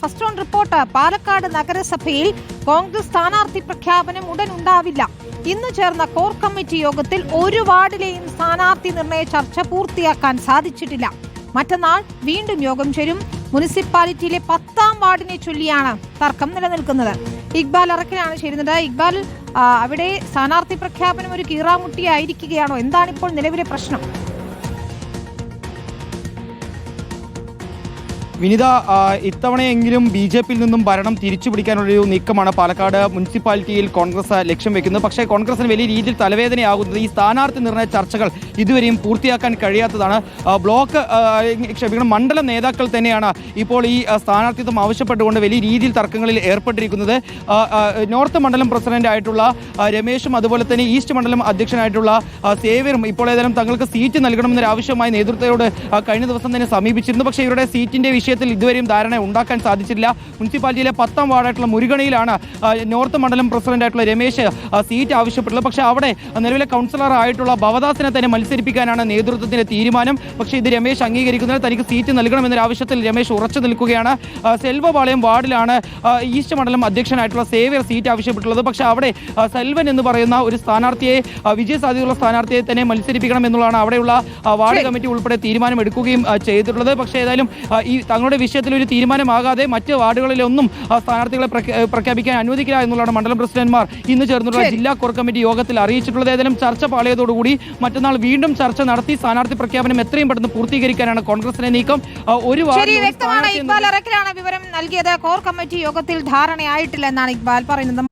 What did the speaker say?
First on report. Palakkad നഗരസഭയിൽ കോൺഗ്രസ് സ്ഥാനാർത്ഥി പ്രഖ്യാപനം ഉടൻ ഉണ്ടാവില്ല. ഇന്ന് ചേർന്ന കോർ കമ്മിറ്റി യോഗത്തിൽ ഒരു വാർഡിലെയും സ്ഥാനാർത്ഥി നിർണയ ചർച്ച പൂർത്തിയാക്കാൻ സാധിച്ചിട്ടില്ല. മറ്റന്നാൾ വീണ്ടും യോഗം ചേരും. മുനിസിപ്പാലിറ്റിയിലെ പത്താം വാർഡിനെ ചൊല്ലിയാണ് തർക്കം നിലനിൽക്കുന്നത്. ഇക്ബാൽ അറക്കിലാണ് ചേരുന്നത്. ഇക്ബാൽ അവിടെ സ്ഥാനാർത്ഥി പ്രഖ്യാപനം ഒരു കീറാമുട്ടിയായിരിക്കുകയാണോ? എന്താണ് ഇപ്പോൾ നിലവിലെ പ്രശ്നം? വിനിത ഇത്തവണയെങ്കിലും ബി ജെ പിയിൽ നിന്നും ഭരണം തിരിച്ചുപിടിക്കാനുള്ളൊരു നീക്കമാണ് പാലക്കാട് മുനിസിപ്പാലിറ്റിയിൽ കോൺഗ്രസ് ലക്ഷ്യം വെക്കുന്നത്. പക്ഷേ കോൺഗ്രസിന് വലിയ രീതിയിൽ തലവേദനയാകുന്നത് ഈ സ്ഥാനാർത്ഥി നിർണയ ചർച്ചകൾ ഇതുവരെയും പൂർത്തിയാക്കാൻ കഴിയാത്തതാണ്. ബ്ലോക്ക് ക്ഷമിക്കണം മണ്ഡലം നേതാക്കൾ തന്നെയാണ് ഇപ്പോൾ ഈ സ്ഥാനാർത്ഥിത്വം ആവശ്യപ്പെട്ടുകൊണ്ട് വലിയ രീതിയിൽ തർക്കങ്ങളിൽ ഏർപ്പെട്ടിരിക്കുന്നത്. നോർത്ത് മണ്ഡലം പ്രസിഡന്റ് ആയിട്ടുള്ള രമേശും അതുപോലെ തന്നെ ഈസ്റ്റ് മണ്ഡലം അധ്യക്ഷനായിട്ടുള്ള സേവ്യറും ഇപ്പോൾ ഏതായാലും തങ്ങൾക്ക് സീറ്റ് നൽകണമെന്നൊരു ആവശ്യമായി നേതൃത്വത്തോട് കഴിഞ്ഞ ദിവസം തന്നെ സമീപിച്ചിരുന്നു. പക്ഷേ ഇവരുടെ സീറ്റിന്റെ വിഷയത്തിൽ ഇതുവരെയും ധാരണ ഉണ്ടാക്കാൻ സാധിച്ചിട്ടില്ല. മുനിസിപ്പാലിറ്റിയിലെ പത്താം വാർഡായിട്ടുള്ള മുരുകണയിലാണ് നോർത്ത് മണ്ഡലം പ്രസിഡന്റായിട്ടുള്ള രമേശ് സീറ്റ് ആവശ്യപ്പെട്ടുള്ളത് പക്ഷേ അവിടെ നിലവിലെ കൗൺസിലർ ആയിട്ടുള്ള ഭവദാസിനെ തന്നെ മത്സരിപ്പിക്കാനാണ് നേതൃത്വത്തിന്റെ തീരുമാനം. പക്ഷേ ഇത് രമേശ് അംഗീകരിക്കുന്നതിന് തനിക്ക് സീറ്റ് നൽകണമെന്നൊരു ആവശ്യത്തിൽ രമേശ് ഉറച്ചു നിൽക്കുകയാണ്. സെൽവപാളയം വാർഡിലാണ് ഈസ്റ്റ് മണ്ഡലം അധ്യക്ഷനായിട്ടുള്ള സേവ്യർ സീറ്റ് ആവശ്യപ്പെട്ടുള്ളത് പക്ഷേ അവിടെ സെൽവൻ എന്ന് പറയുന്ന ഒരു സ്ഥാനാർത്ഥിയെ വിജയസാധ്യതയുള്ള വിജയ സാധ്യതയുള്ള സ്ഥാനാർത്ഥിയെ തന്നെ മത്സരിപ്പിക്കണം എന്നുള്ളതാണ് അവിടെയുള്ള വാർഡ് കമ്മിറ്റി ഉൾപ്പെടെ തീരുമാനം എടുക്കുകയും ചെയ്തിട്ടുള്ളത്. പക്ഷേ ഏതായാലും ഈ തങ്ങളുടെ വിഷയത്തിൽ ഒരു തീരുമാനമാകാതെ മറ്റ് വാർഡുകളിലൊന്നും ആ, സ്ഥാനാർത്ഥികളെ പ്രഖ്യാപിക്കാൻ അനുവദിക്കില്ല എന്നുള്ളതാണ് മണ്ഡലം പ്രസിഡന്റ്മാർ ഇന്ന് ചേർന്നുള്ള ജില്ലാ കോർ കമ്മിറ്റി യോഗത്തിൽ അറിയിച്ചിട്ടുള്ളത്. ഏതായാലും ചർച്ച പാളിയതോടുകൂടി മറ്റന്നാൾ വീണ്ടും ചർച്ച നടത്തി സ്ഥാനാർത്ഥി പ്രഖ്യാപനം എത്രയും പെട്ടെന്ന് പൂർത്തീകരിക്കാനാണ് കോൺഗ്രസിന്റെ നീക്കം. ഒരു വാർഡ് വ്യക്തമാണ്. ഇക്ബാൽ വിവരം നൽകിയത്. കോർ കമ്മിറ്റി യോഗത്തിൽ ധാരണയായിട്ടില്ലെന്നാണ് ഇക്ബാൽ പറയുന്നത്.